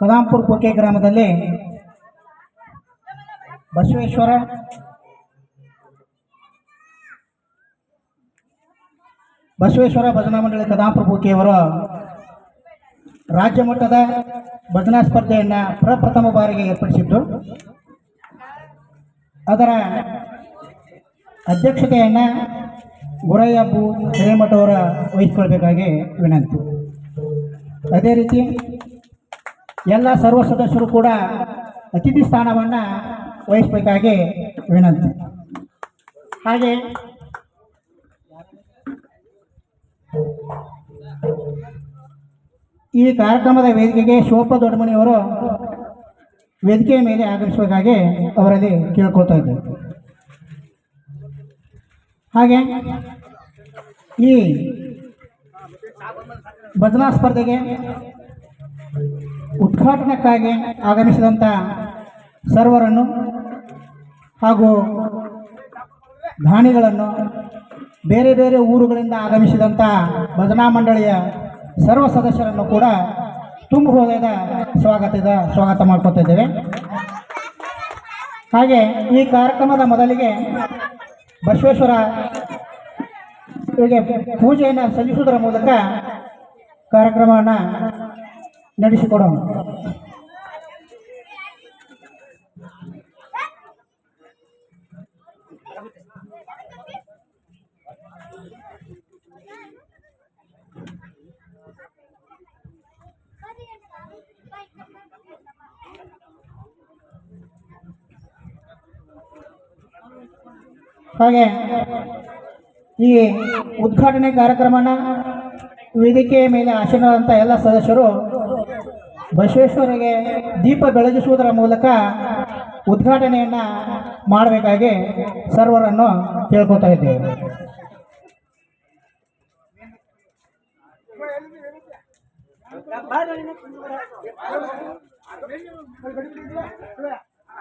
ಕದಾಂಪುರ ಕೋಕೆ ಗ್ರಾಮದಲ್ಲಿ ಬಸವೇಶ್ವರ ಬಸವೇಶ್ವರ ಭಜನಾ ಮಂಡಳಿ ಕದಾಂಪುರ ಕೋಕೆಯವರು ರಾಜ್ಯ ಮಟ್ಟದ ಭಜನಾ ಸ್ಪರ್ಧೆಯನ್ನು ಪ್ರಪ್ರಥಮ ಬಾರಿಗೆ ಏರ್ಪಡಿಸಿದ್ದು. ಅದರ ಅಧ್ಯಕ್ಷತೆಯನ್ನು ಗುರಯ್ಯಪ್ಪು ಹಿರೇಮಠ ಅವರ ವಹಿಸಿಕೊಳ್ಬೇಕಾಗಿ ವಿನಂತಿ. ಅದೇ ರೀತಿ ಎಲ್ಲ ಸರ್ವ ಸದಸ್ಯರು ಕೂಡ ಅತಿಥಿ ಸ್ಥಾನವನ್ನು ವಹಿಸಬೇಕಾಗಿ ವಿನಂತಿ. ಹಾಗೆ ಈ ಕಾರ್ಯಕ್ರಮದ ವೇದಿಕೆಗೆ ಶೋಭ ದೊಡ್ಡಮನಿಯವರು ವೇದಿಕೆಯ ಮೇಲೆ ಆಗಮಿಸಬೇಕಾಗಿ ಅವರಲ್ಲಿ ಕೇಳ್ಕೊಳ್ತಾ ಇದ್ದೇವೆ ಹಾಗೆ ಈ ಭಜನಾ ಸ್ಪರ್ಧೆಗೆ ಉದ್ಘಾಟನೆಕ್ಕಾಗಿ ಆಗಮಿಸಿದಂಥ ಸರ್ವರನ್ನು ಹಾಗೂ ದಾನಿಗಳನ್ನು ಬೇರೆ ಬೇರೆ ಊರುಗಳಿಂದ ಆಗಮಿಸಿದಂಥ ಭಜನಾ ಮಂಡಳಿಯ ಸರ್ವ ಸದಸ್ಯರನ್ನು ಕೂಡ ತುಂಬ ಹೃದಯದ ಸ್ವಾಗತದ ಸ್ವಾಗತ ಮಾಡ್ಕೊತಾ ಇದ್ದೇವೆ. ಹಾಗೆ ಈ ಕಾರ್ಯಕ್ರಮದ ಮೊದಲಿಗೆ ಬಸವೇಶ್ವರ ಇವರಿಗೆ ಪೂಜೆಯನ್ನು ಸಲ್ಲಿಸುವುದರ ಮೂಲಕ ಕಾರ್ಯಕ್ರಮವನ್ನು ನಡೆಸಿಕೊಡೋಣ. ಹಾಗೆ ಈ ಉದ್ಘಾಟನೆ ಕಾರ್ಯಕ್ರಮನ ವೇದಿಕೆಯ ಮೇಲೆ ಆಶೀರ್ವಾದಂಥ ಎಲ್ಲ ಸದಸ್ಯರು ಬಸವೇಶ್ವರಿಗೆ ದೀಪ ಬೆಳಗಿಸುವುದರ ಮೂಲಕ ಉದ್ಘಾಟನೆಯನ್ನು ಮಾಡಬೇಕಾಗಿ ಸರ್ವರನ್ನು ಕೇಳ್ಕೊತಾ ಇದ್ದೇವೆ.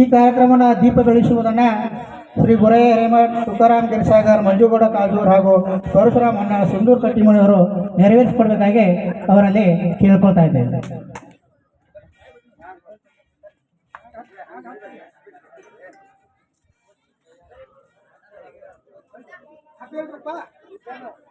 ಈ ಕಾರ್ಯಕ್ರಮನ ದೀಪ ಬೆಳೆಸುವುದನ್ನು ಶ್ರೀ ಗುರಯ್ಯ ಹಿರೇಮಠ್ ತುಕಾರಾಮ್ ಗಿರಿಸಾಗರ್ ಮಂಜುಗೌಡ ಕಾಜೂರ್ ಹಾಗೂ ಪರಶುರಾಮ್ ಅಣ್ಣ ಸಿಂಧೂರ್ ಕಟ್ಟಿಮಣಿಯವರು ನೆರವೇರಿಸಿಕೊಡ್ಬೇಕಾಗಿ ಅವರಲ್ಲಿ ಕೇಳ್ಕೊತಾ ಇದ್ದೇವೆ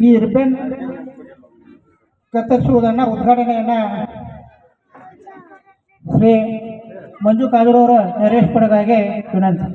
ಈ ರಿಬ್ಬನ್ ಕತ್ತರಿಸುವುದನ್ನು ಉದ್ಘಾಟನೆಯನ್ನು ಶ್ರೀ ಮಂಜು ಕಾದೂರವರು ಪಡೆಗಾಗಿ ವಿನಂತಿ.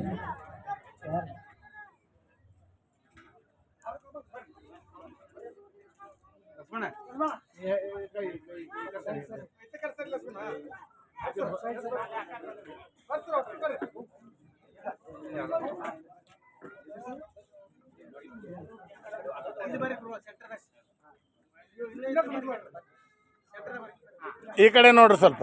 ಈ ಕಡೆ ನೋಡ್ರಿ ಸ್ವಲ್ಪ.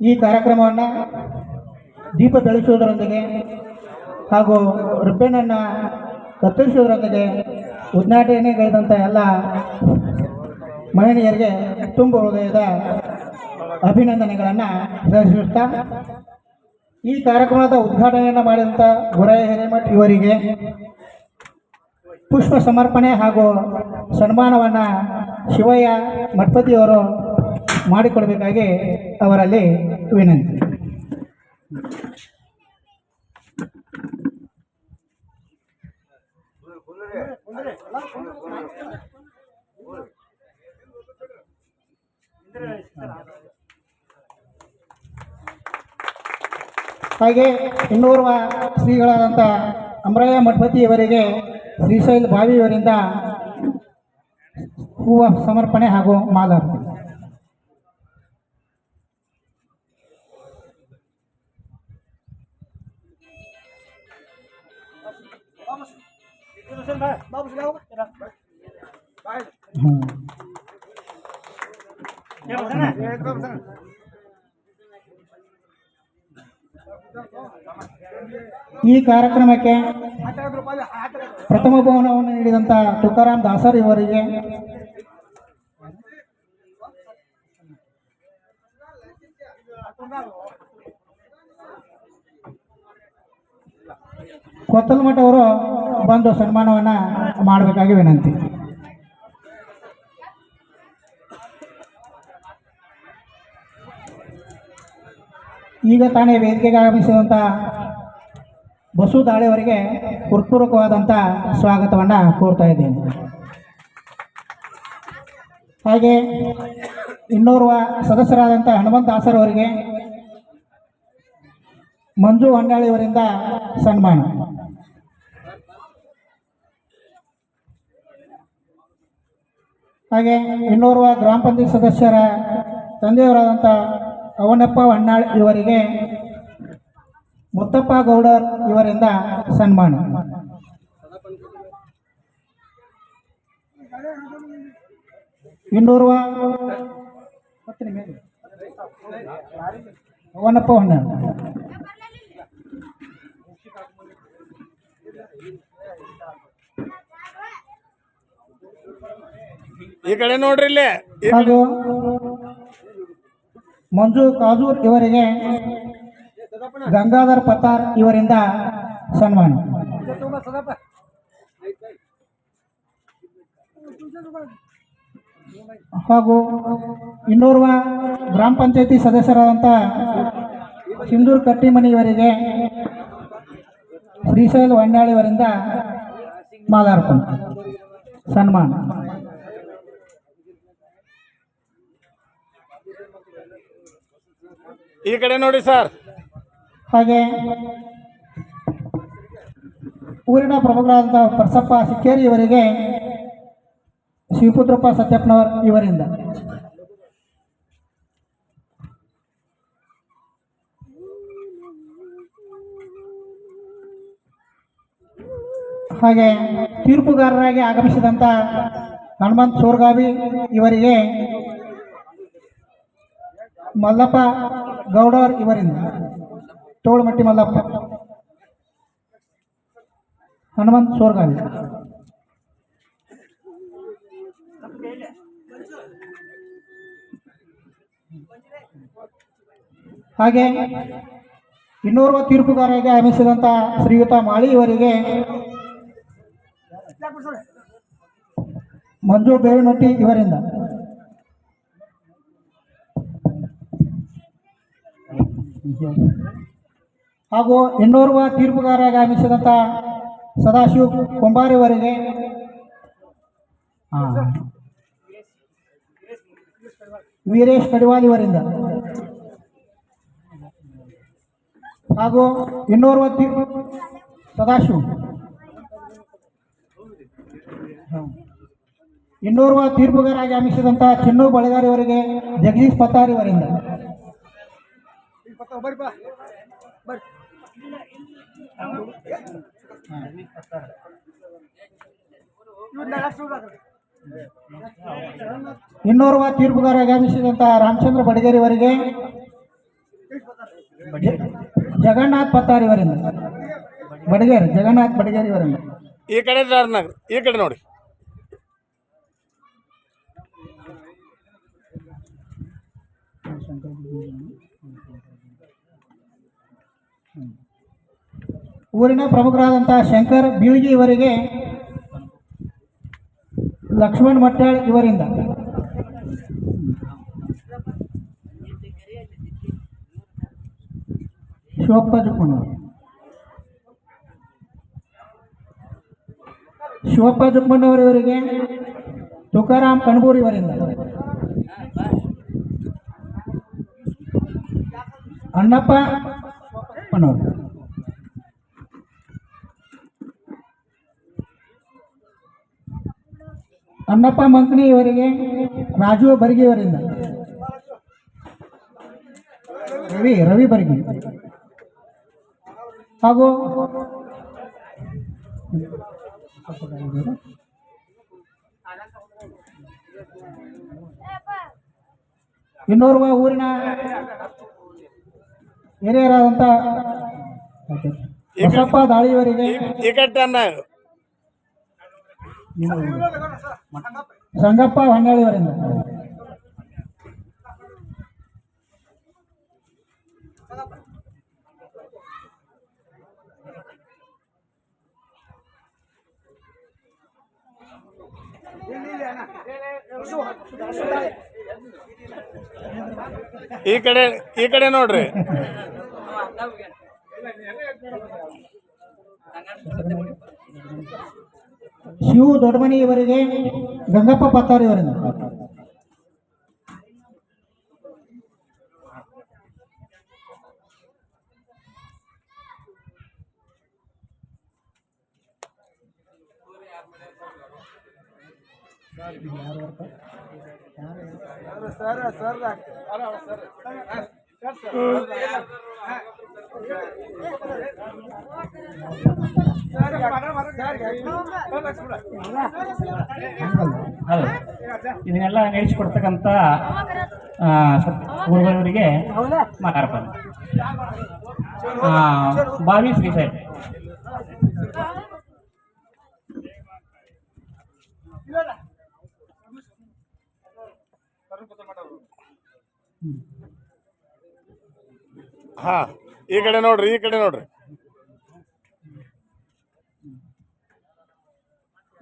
ಈ ಕಾರ್ಯಕ್ರಮವನ್ನು ದೀಪ ಬೆಳೆಸುವುದರೊಂದಿಗೆ ಹಾಗೂ ರಿಬ್ಬನನ್ನು ಕತ್ತರಿಸುವುದರೊಂದಿಗೆ ಉದ್ಘಾಟನೆಗೈದಂಥ ಎಲ್ಲ ಮಹಿಳೆಯರಿಗೆ ತುಂಬ ಹೃದಯದ ಅಭಿನಂದನೆಗಳನ್ನು ಸಲ್ಲಿಸುತ್ತಾ ಈ ಕಾರ್ಯಕ್ರಮದ ಉದ್ಘಾಟನೆಯನ್ನು ಮಾಡಿದಂಥ ಗುರೈ ಹಿರೇಮಠ್ ಇವರಿಗೆ ಪುಷ್ಪ ಸಮರ್ಪಣೆ ಹಾಗೂ ಸನ್ಮಾನವನ್ನು ಶಿವಯ್ಯ ಮಠಪತಿಯವರು ಮಾಡಿಕೊಡಬೇಕಾಗಿ ಅವರಲ್ಲಿ ವಿನಂತಿ. ಹಾಗೆ ಇನ್ನೋರ್ವ ಶ್ರೀಗಳಾದಂಥ ಅಮರಯ್ಯ ಮಠಪತಿಯವರಿಗೆ ಶ್ರೀಶೈಲ್ ಬಾವಿಯವರಿಂದ ಹೂವ ಸಮರ್ಪಣೆ ಹಾಗೂ ಮಾಲಾರ್ಪಣೆ. ಈ ಕಾರ್ಯಕ್ರಮಕ್ಕೆ ಪ್ರಥಮ ಭವನವನ್ನು ನೀಡಿದಂತ ತುಕಾರಾಮ್ ದಾಸರ್ ಇವರಿಗೆ. ಕೊತ್ತಲಮಠ ಅವರು ಬಂದು ಸನ್ಮಾನವನ್ನ ಮಾಡಬೇಕಾಗಿ ವಿನಂತಿ. ಈಗ ತಾನೇ ವೇದಿಕೆಗೆ ಆಗಮಿಸಿದಂಥ ಬಸು ದಾಳಿಯವರಿಗೆ ಹೃತ್ಪೂರ್ವಕವಾದಂಥ ಸ್ವಾಗತವನ್ನು ಕೋರ್ತಾ ಇದ್ದೇನೆ. ಹಾಗೆ ಇನ್ನೋರ್ವ ಸದಸ್ಯರಾದಂಥ ಹನುಮಂತ ದಾಸರ್ ಅವರಿಗೆ ಮಂಜು ಹೊಂಡಾಳಿಯವರಿಂದ ಸನ್ಮಾನ. ಹಾಗೆ ಇನ್ನೋರ್ವ ಗ್ರಾಮ ಪಂಚಾಯತ್ ಸದಸ್ಯರ ತಂದೆಯವರಾದಂಥ ಅವನಪ್ಪ ಹೊನ್ನಾಳ್ ಇವರಿಗೆ ಮುತ್ತಪ್ಪ ಗೌಡರ್ ಇವರಿಂದ ಸನ್ಮಾನ. ಇನ್ನೋರ್ವ ಅವನಪ್ಪ ಹೊನ್ನಾಳ್. ಈ ಕಡೆ ನೋಡ್ರಿ ಇಲ್ಲಿ. ಮಂಜು ಕಾಜೂರ್ ಇವರಿಗೆ ಗಂಗಾಧರ್ ಪತಾರ್ ಇವರಿಂದ ಸನ್ಮಾನ. ಹಾಗೂ ಇನ್ನೋರ್ವ ಗ್ರಾಮ ಪಂಚಾಯತಿ ಸದಸ್ಯರಾದಂಥ ಸಿಂಧೂರ್ ಕಟ್ಟಿಮನಿ ಇವರಿಗೆ ಶ್ರೀಶೈಲ್ ಹೊನ್ನಾಳಿ ಇವರಿಂದ ಮಾಲಾರ್ಪಣೆ. ಸನ್ಮಾನ. ಈ ಕಡೆ ನೋಡಿ ಸರ್. ಹಾಗೆ ಊರಿನ ಪ್ರಮುಖರಾದಂಥ ಪರಸಪ್ಪ ಸಿಕ್ಕೇರಿ ಇವರಿಗೆ ಶಿವಪುತ್ರಪ್ಪ ಸತ್ಯಪ್ಪನವರ್ ಇವರಿಂದ. ಹಾಗೆ ತೀರ್ಪುಗಾರರಾಗಿ ಆಗಮಿಸಿದಂತ ಹನುಮಂತ್ ಸೋರ್ಗಾವಿ ಇವರಿಗೆ ಮಲ್ಲಪ್ಪ ಗೌಡರ್ ಇವರಿಂದ. ತೋಳ್ಮಟ್ಟಿ ಮಲ್ಲಪ್ಪ. ಹನುಮಂತ್ ಸೋರ್ಗಾವಿ. ಹಾಗೆ ಇನ್ನೋರ್ವ ತೀರ್ಪುಗಾರರಿಗೆ ಆಗಮಿಸಿದಂಥ ಶ್ರೀಯುತ ಮಾಳಿ ಇವರಿಗೆ ಮಂಜು ಬೇವಿನೊಟ್ಟಿ ಇವರಿಂದ. ಹಾಗೂ ಇನ್ನೋರ್ವ ತೀರ್ಪುಗಾರಾಗಿ ಆಗಮಿಸಿದಂಥ ಸದಾಶಿವ ಕೊಂಬಾರಿವರಿಗೆ ವೀರೇಶ್ ಕಡಿವಾಲ್ ಇವರಿಂದ ಹಾಗೂ ಇನ್ನೋರ್ವ ತೀರ್ಪು ಸದಾಶಿವ. ಇನ್ನೋರ್ವ ತೀರ್ಪುಗಾರಾಗಿ ಆಗಮಿಸಿದಂಥ ಚಿನ್ನು ಜಗದೀಶ್ ಅವರಿಗೆ ಜಗದೀಶ್ ಬರ್ ಅವರಿಂದ ಇನ್ನೋರ್ವ ತೀರ್ಪುಗಾರ ಆಗಮಿಸಿದಂತಹ ರಾಮಚಂದ್ರ ಬಡಗೇರಿ ಅವರಿಗೆ? ಜಗನ್ನಾಥ್ ಪತ್ತಾರಿ ಅವರಿಂದ. ಬಡಗೇರಿ ಜಗನ್ನಾಥ್ ಬಡಗೇರಿ ಅವರಿಂದ. ಈ ಕಡೆ ದಾರ್ನಾಗ ಈ ಕಡೆ ನೋಡಿ. ಊರಿನ ಪ್ರಮುಖರಾದಂಥ ಶಂಕರ್ ಬೀಳ್ಗಿ ಇವರಿಗೆ ಲಕ್ಷ್ಮಣ್ ಮಟ್ಟಾಳ್ ಇವರಿಂದ. ಶಿವಪ್ಪ ಜುಕ್ಮಣ್ಣವರು ಶಿವಪ್ಪ ಜುಕ್ಮಣ್ಣವರು ಇವರಿಗೆ ತುಕಾರಾಮ್ ಕಣ್ಬೂರ್ ಇವರಿಂದ. ಅಣ್ಣಪ್ಪ ಅಣ್ಣವರು ಅಣ್ಣಪ್ಪ ಮಂಕಣಿ ಇವರಿಗೆ ರಾಜು ಬರ್ಗಿ ಅವರಿಂದ ರವಿ ರವಿ ಬರ್ಗಿ. ಹಾಗೂ ಇನ್ನೋರ್ವ ಊರಿನ ಹಿರಿಯರಾದಂಥ ಬಸಪ್ಪ ದಾಳಿಯವರಿಗೆ ಈ ಕಡೆ ಟರ್ನಾಗ ಸಂಗಪ್ಪ ಹೊನ್ನಾಳಿಯವರಿಂದ ಈ ಕಡೆ ಈ ಕಡೆ ನೋಡ್ರಿ. ಶಿವು ದೊಡ್ಡಮನಿ ಇವರಿಗೆ ಗಂಗಪ್ಪ ಸರ್? ಇವರಿಂದ ಇದನ್ನೆಲ್ಲ ಮಾತಾಡಪ್ಪ ಗುರುಗಳವರಿಗೆ ಮಾತಾಡ್ಬಂದು ಬಾವಿ ಶ್ರೀ ಸೈಡ್ ಹಾ ಈ ಕಡೆ ನೋಡ್ರಿ ಈ ಕಡೆ ನೋಡ್ರಿ.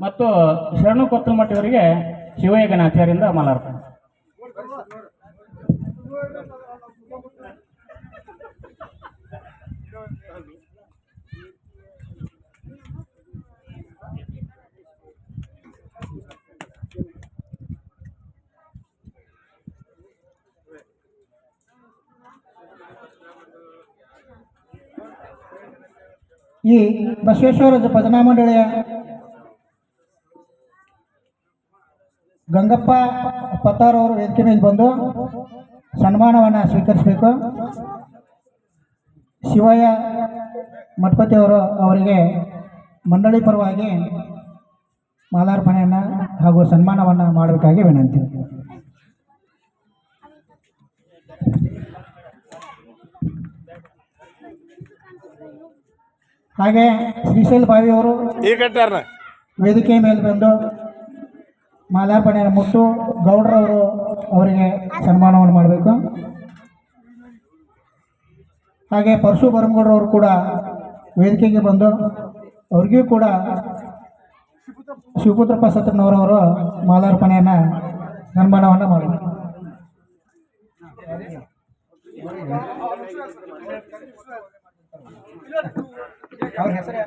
ಮತ್ತು ಶರಣು ಕೊತ್ತಮಟ್ಟಿಯವರಿಗೆ ಶಿವಯೋಗನಾಚಾರ್ಯರಿಂದ ಮಾಲಾರ್ಪಣೆ. ಈ ಬಸವೇಶ್ವರ ಭಜನಾ ಮಂಡಳಿಯ ಗಂಗಪ್ಪ ಪತ್ತಾರ್ ಅವರು ವೇದಿಕೆ ಮೇಲೆ ಬಂದು ಸನ್ಮಾನವನ್ನು ಸ್ವೀಕರಿಸಬೇಕು. ಶಿವಯ್ಯ ಮಠಪತಿ ಅವರು ಅವರಿಗೆ ಮಂಡಳಿ ಪರವಾಗಿ ಮಾಲಾರ್ಪಣೆಯನ್ನು ಹಾಗೂ ಸನ್ಮಾನವನ್ನು ಮಾಡಬೇಕಾಗಿ ವಿನಂತಿ. ಹಾಗೆ ಶ್ರೀಶೈಲ್ ಬಾವಿಯವರು ವೇದಿಕೆ ಮೇಲೆ ಬಂದು ಮಾಲಾರ್ಪಣೆಯನ್ನು ಮುಟ್ಟು ಗೌಡ್ರವರು ಅವರಿಗೆ ಸನ್ಮಾನವನ್ನು ಮಾಡಬೇಕು. ಹಾಗೆ ಪರಶು ಬರಮಗೌಡರವರು ಕೂಡ ವೇದಿಕೆಗೆ ಬಂದು ಅವ್ರಿಗೂ ಕೂಡ ಶಿವಪುತ್ರಪ್ಪ ಸತ್ರನವರವರು ಮಾಲಾರ್ಪಣೆಯನ್ನು ಸನ್ಮಾನವನ್ನು ಮಾಡಬೇಕು. ಅವ್ರ ಹೆಸರು